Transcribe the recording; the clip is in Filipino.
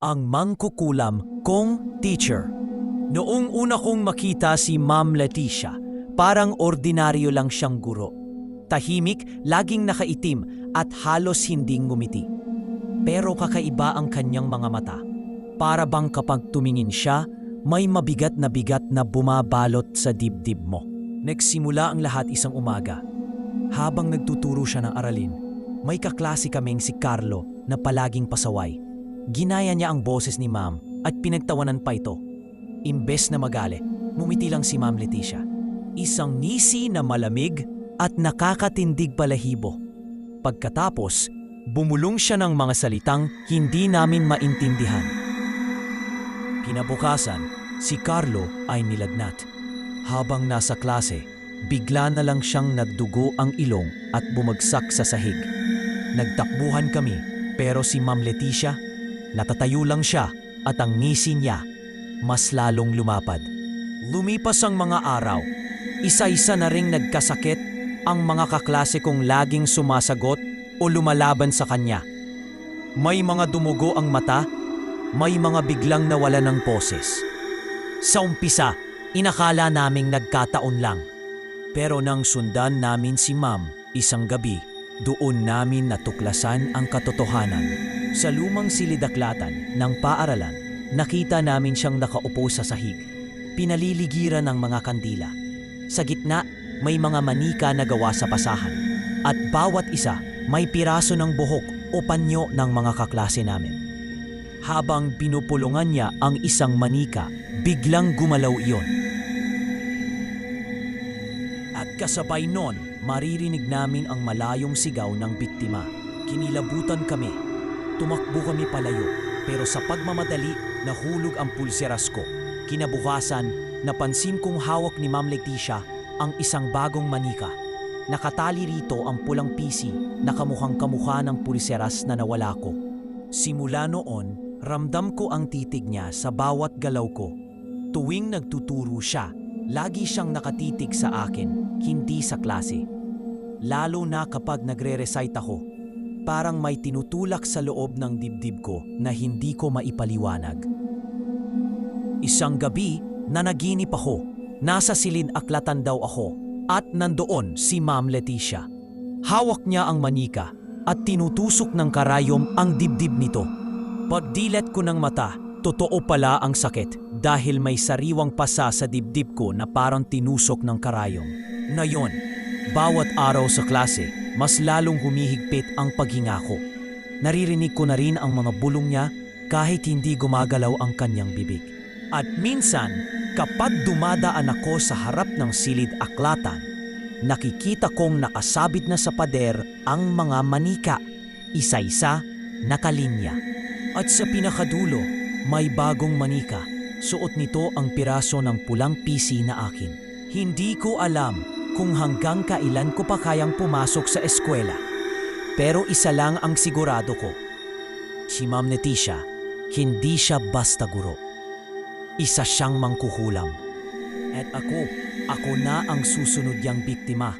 ang mangkukulam kong teacher. Noong una kong makita si Ma'am Leticia, parang ordinaryo lang siyang guro. Tahimik, laging nakaitim at halos hindi ngumiti. Pero kakaiba ang kanyang mga mata. Para bang kapag tumingin siya, may mabigat na bigat na bumabalot sa dibdib mo. Nagsimula ang lahat isang umaga. Habang nagtuturo siya ng aralin, may kaklase kaming si Carlo na palaging pasaway. Ginaya niya ang boses ni ma'am at pinagtawanan pa ito. Imbes na magalit, mumiti lang si Ma'am Leticia. Isang ngisi na malamig at nakakatindig balahibo. Pagkatapos, bumulong siya ng mga salitang hindi namin maintindihan. Kinabukasan, si Carlo ay nilagnat. Habang nasa klase, bigla na lang siyang nagdugo ang ilong at bumagsak sa sahig. Nagtakbuhan kami pero si Ma'am Leticia, natatayo lang siya at ang ngisi niya mas lalong lumapad. Lumipas ang mga araw, isa-isa na ring nagkasakit ang mga kaklase kong laging sumasagot o lumalaban sa kanya. May mga dumugo ang mata, may mga biglang nawala ng poses. Sa umpisa, inakala naming nagkataon lang. Pero nang sundan namin si ma'am isang gabi, doon namin natuklasan ang katotohanan. Sa lumang silidaklatan ng paaralan, nakita namin siyang nakaupo sa sahig. Pinaliligiran ng mga kandila. Sa gitna, may mga manika na gawa sa pasahan. At bawat isa may piraso ng buhok o panyo ng mga kaklase namin. Habang pinupulungan niya ang isang manika, biglang gumalaw iyon. At kasabay nun, maririnig namin ang malayong sigaw ng biktima. Kinilabutan kami. Tumakbo kami palayo, pero sa pagmamadali, nahulog ang pulseras ko. Kinabukasan, napansin kong hawak ni Ma'am Leticia ang isang bagong manika. Nakatali rito ang pulang pisi na kamukhang kamukha ng pulseras na nawala ko. Simula noon, ramdam ko ang titig niya sa bawat galaw ko. Tuwing nagtuturo siya, lagi siyang nakatitig sa akin, hindi sa klase. Lalo na kapag nagre-recite ako, parang may tinutulak sa loob ng dibdib ko na hindi ko maipaliwanag. Isang gabi, nanaginip ako. Nasa silin aklatan daw ako at nandoon si Ma'am Leticia. Hawak niya ang manika at tinutusok ng karayom ang dibdib nito. Pagdilat ko ng mata, totoo pala ang sakit dahil may sariwang pasa sa dibdib ko na parang tinusok ng karayom. Ngayon, bawat araw sa klase, mas lalong humihigpit ang paghinga ko. Naririnig ko na rin ang mga bulong niya kahit hindi gumagalaw ang kanyang bibig. At minsan, kapag dumadaan ako sa harap ng silid aklatan, nakikita kong nakasabit na sa pader ang mga manika, isa-isa, nakalinya. At sa pinakadulo, may bagong manika. Suot nito ang piraso ng pulang pisi na akin. Hindi ko alam kung hanggang kailan ko pa kayang pumasok sa eskwela. Pero isa lang ang sigurado ko. Si Ma'am Leticia, hindi siya basta guro. Isa siyang mangkukulam. At ako, ako na ang susunod niyang biktima.